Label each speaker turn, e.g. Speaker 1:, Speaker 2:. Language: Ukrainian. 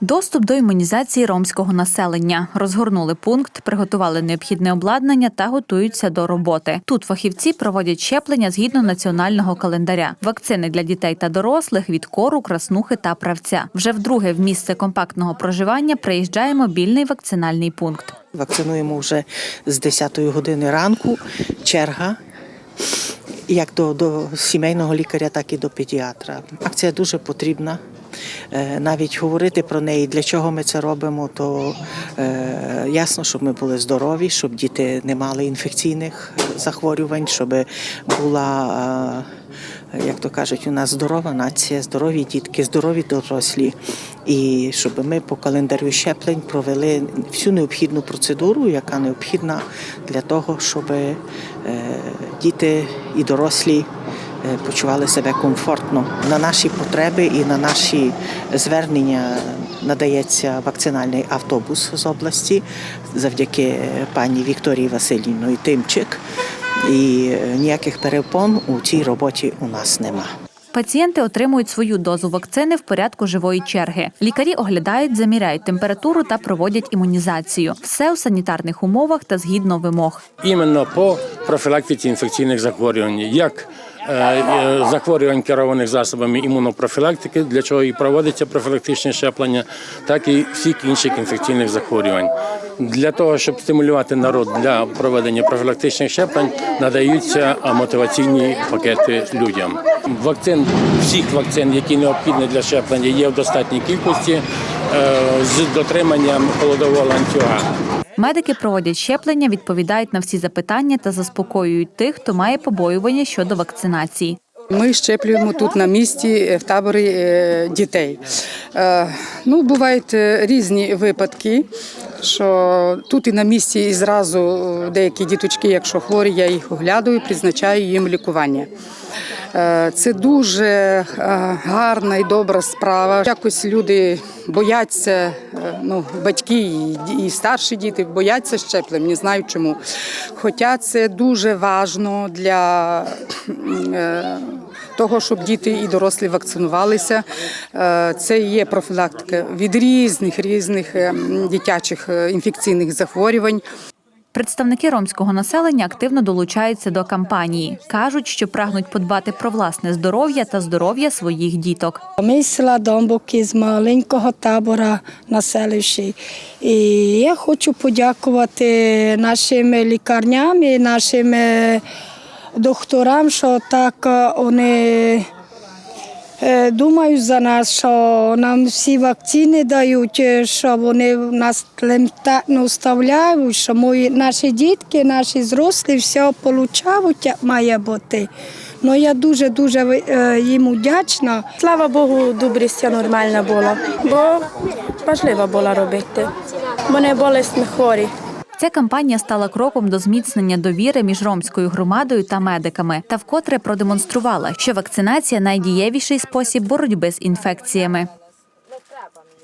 Speaker 1: Доступ до імунізації ромського населення. Розгорнули пункт, приготували необхідне обладнання та готуються до роботи. Тут фахівці проводять щеплення згідно національного календаря. Вакцини для дітей та дорослих від кору, краснухи та правця. Вже вдруге в місце компактного проживання приїжджає мобільний вакцинальний пункт.
Speaker 2: Вакцинуємо вже з 10 години ранку. Черга. Як до, до сімейного лікаря, так і до педіатра. Акція дуже потрібна. Е, Навіть говорити про неї, для чого ми це робимо, то е, ясно, щоб ми були здорові, щоб діти не мали інфекційних захворювань, щоб була, е, як то кажуть, у нас здорова нація, здорові дітки, здорові дорослі. І щоб ми по календарю щеплень провели всю необхідну процедуру, яка необхідна для того, щоб е, діти і дорослі е, почували себе комфортно. На наші потреби і на наші звернення надається вакцинальний автобус з області завдяки пані Вікторії Васильівної Тимчик. І е, ніяких перепон у цій роботі у нас нема.
Speaker 1: Пацієнти отримують свою дозу вакцини в порядку живої черги. Лікарі оглядають, заміряють температуру та проводять імунізацію. Все у санітарних умовах та згідно вимог.
Speaker 3: іменно по профілактиці інфекційних захворювань, як е, е, захворювань керованих засобами імунопрофілактики, для чого і проводиться профілактичне щеплення, так і всіх інших інфекційних захворювань. Для того, щоб стимулювати народ для проведення профілактичних щеплень, надаються мотиваційні пакети людям. Вакцин, всіх вакцин, які необхідні для щеплення, є в достатній кількості е, з дотриманням холодового ланцюга.
Speaker 1: Медики проводять щеплення, відповідають на всі запитання та заспокоюють тих, хто має побоювання щодо вакцинації.
Speaker 4: Ми щеплюємо тут на місці е, в таборі е, дітей. Ну, бувають різні випадки, що тут і на місці і зразу деякі діточки, якщо хворі, я їх оглядаю, призначаю їм лікування. Е, Це дуже е, гарна і добра справа. Якось люди бояться, е, ну, батьки і- старші діти бояться щеплень, не знаю чому. Хоча це дуже важливо для того, щоб діти і дорослі вакцинувалися. Е, Це є профілактика від різних різних е, дитячих е, інфекційних захворювань.
Speaker 1: Представники ромського населення активно долучаються до кампанії. кажуть, що прагнуть подбати про власне здоров'я та здоров'я своїх діток.
Speaker 5: Ми з села Домбуки з маленького табора на селищі. І я хочу подякувати нашим лікарням і нашим докторам, що так е, вони е, думають за нас, що нам всі вакцини дають, е, що вони нас елементарно вставляють, що мої, наші дітки, наші зрослі все отримують, як має бути. Ну я дуже дуже їм вдячна.
Speaker 6: Слава Богу, добрістя нормальна була, бо важливо було робити. Бо не болесні хворі.
Speaker 1: Ця кампанія стала кроком до зміцнення довіри між ромською громадою та медиками та вкотре продемонструвала, що вакцинація найдієвіший спосіб боротьби з інфекціями.